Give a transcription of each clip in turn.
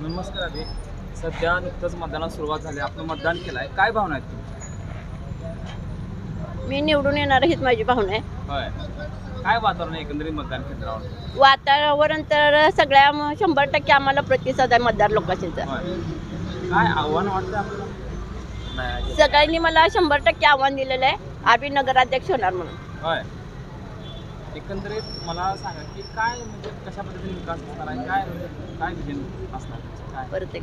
नमस्कार अभि सध्या नुकतंच मतदानाला सुरुवात झाली. आपण मतदान केलंय. काय भावना आहेत तुमच्या? मी निवडून येणार हीच माझी भावना आहे. होय. काय वातावरण आहे एकंदरीत मतदान केंद्रावर? वातावरण तर सगळ्या शंभर टक्के आम्हाला प्रतिसाद आहे मतदार लोकांचा. होय. काय आव्हान वाटतं आपल्याला? नाही सगळ्यांनी मला शंभर टक्के आव्हान दिलेलं आहे. आम्ही नगराध्यक्ष होणार म्हणून. होय. एकंदरीत मला सांगा की काय म्हणजे कशा पद्धतीने विकास होणार आहे काय म्हणजे काय विजन असणार? काय परत एक.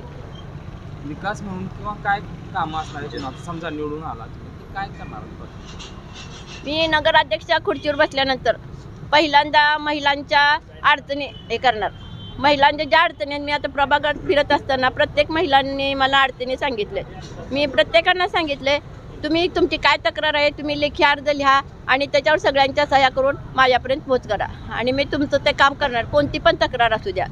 विकास म्हणून किंवा काय कामं असणार आहे आता समजा निवडून आला तुम्ही काय करणार? मी नगराध्यक्ष खुर्चीवर बसल्यानंतर पहिल्यांदा महिलांच्या अडचणी हे करणार महिलांच्या ज्या अडचणी मी आता प्रभागात फिरत असताना प्रत्येक महिलांनी मला अडचणी सांगितले मी प्रत्येकांना सांगितले तुम्ही तुमची काय तक्रार आहे तुम्ही लेखी अर्ज लिहा आणि त्याच्यावर सगळ्यांच्या सह्या करून माझ्यापर्यंत पोच करा. आणि मी तुमचं ते काम करणार. कोणती पण तक्रार असू द्या.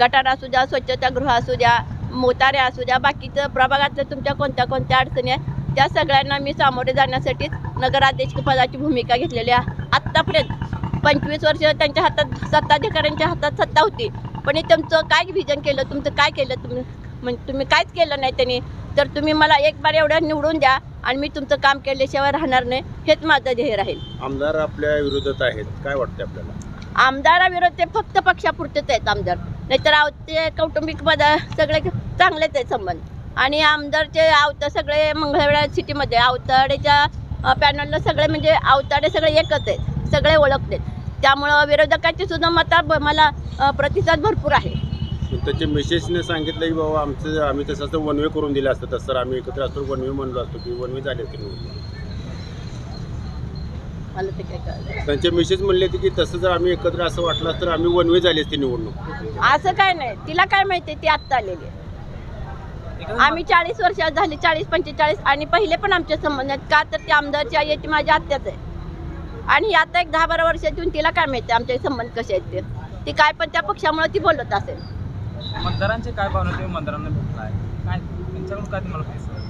गटार असू द्या स्वच्छतागृह असू द्या मोतारे असू द्या बाकीचं प्रभागातल्या तुमच्या कोणत्या कोणत्या अडचणी आहेत त्या सगळ्यांना मी सामोरे जाण्यासाठीच नगराध्यक्ष पदाची भूमिका घेतलेली आहे. आत्तापर्यंत पंचवीस वर्ष त्यांच्या हातात सत्ताधिकाऱ्यांच्या हातात सत्ता होती. पण हे तुमचं काय विजन केलं तुमचं काय केलं तुम्ही म्हणजे तुम्ही काहीच केलं नाही त्यांनी. तर तुम्ही मला एक बार एवढं निवडून द्या आणि मी तुमचं काम केल्याशिवाय राहणार नाही हेच माझं ध्येय राहील. आमदार आपल्या विरोधात आहेत काय वाटतं आपल्याला? आमदाराविरोध ते फक्त पक्षापुरतेच आहेत आमदार. नाहीतर आव ते कौटुंबिक पद सगळे चांगलेच आहेत संबंध. आणि आमदारचे आवत सगळे मंगळवेढा सिटीमध्ये आवताडेच्या पॅनलला सगळे म्हणजे आवताडे सगळे एकच आहेत सगळे ओळखते त्यामुळं विरोधकाची सुद्धा मता मला प्रतिसाद भरपूर आहे. त्याच्या मिसेसने सांगितलं की बाबा आमचं आम्ही तसं असतं वन वे करून दिलं असतं. तसं आम्ही एकत्र असतो वन वे म्हणलो असतो. की वन वे झाले असते कळलं? त्यांचे मिसेस म्हणले होते की तसं जर आम्ही एकत्र असं वाटलं असतं तर आम्ही वन वे झाली असते निवडणूक. असं काय नाही. तिला काय माहिती ती आत्ता आलेली आहे. आम्ही चाळीस वर्षात झाली चाळीस पंचेचाळीस आणि पहिले पण आमचे संबंध आहेत. का तर ती आमदारची आई आहे ती माझ्या आत्याच आहे. आणि आता एक दहा बारा वर्षात येऊन तिला काय माहिती आमचे संबंध कसे आहेत ते? ती काय पण त्या पक्षामुळे ती बोलत असेल. मतदारांचे काय भावना तुम्ही मतदारांना भेटलाय. काय त्यांच्याकडून काय तुम्हाला पाहिजे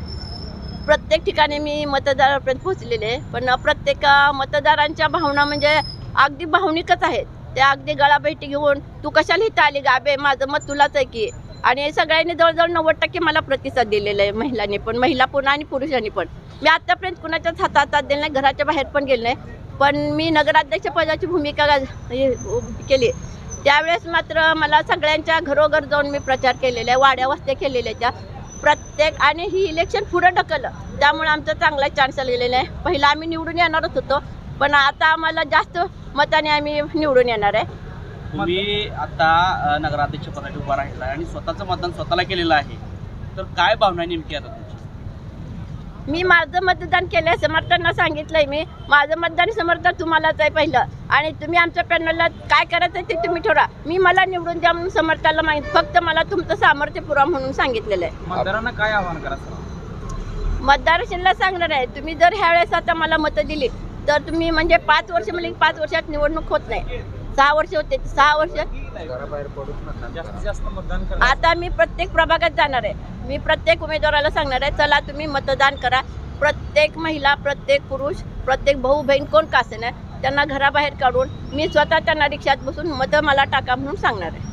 प्रत्येक ठिकाणी मी मतदारापर्यंत पोहोचलेले पण प्रत्येक मतदारांच्या भावना म्हणजे अगदी भावनिकच आहेत. त्या अगदी गळाभेटी घेऊन तू कशाला इथं आली गाबे माझं मत तुलाच आहे की. आणि सगळ्यांनी जवळजवळ नव्वद टक्के मला प्रतिसाद दिलेला आहे महिलांनी पण. महिला पण आणि पुरुषांनी पण. मी आतापर्यंत कुणाच्याच हातात हातात दिले नाही घराच्या बाहेर पण गेले नाही. पण मी नगराध्यक्ष पदाची भूमिका हे केली. त्यावेळेस मात्र मला सगळ्यांच्या घरोघर जाऊन मी प्रचार केलेला आहे वाड्या वस्त्या केलेल्या त्या. प्रत्येक आणि ही इलेक्शन पुढं ढकललं. त्यामुळे आमचा चांगला चान्स आलेला आहे. पहिला आम्ही निवडून येणारच होतो. पण आता आम्हाला जास्त मताने आम्ही निवडून येणार आहे. तुम्ही आता नगराध्यक्ष पदाची उभा राहिला आणि स्वतःचं मतदान स्वतःला केलेलं आहे. तर काय भावना नेमकी आता तुमची? मी माझं मतदान केलं समर्थांना सांगितलंय मी. माझं मतदान समर्थन तुम्हालाच आहे पहिलं. आणि तुम्ही आमच्या पॅनलला काय करायचं ते तुम्ही ठरवा. मी मला निवडून द्या म्हणून समर्थाला मागित फक्त मला तुमचं सामर्थ्य पुरा म्हणून सांगितलेलं आहे. मतदारांना काय आव्हान करा मतदाराशीला सांगणार आहे तुम्ही जर ह्या वेळेस आता मला मतं दिली तर तुम्ही म्हणजे पाच वर्ष म्हणजे पाच वर्षात निवडणूक होत नाही. सहा वर्ष होते सहा वर्ष आता मी प्रत्येक प्रभागात जाणार आहे. मी प्रत्येक उमेदवाराला सांगणार आहे चला तुम्ही मतदान करा. प्रत्येक महिला प्रत्येक पुरुष प्रत्येक भाऊ बहीण कोण का असेना त्यांना घराबाहेर काढून मी स्वतः त्यांना रिक्षात बसून मतं मला टाका म्हणून सांगणार आहे.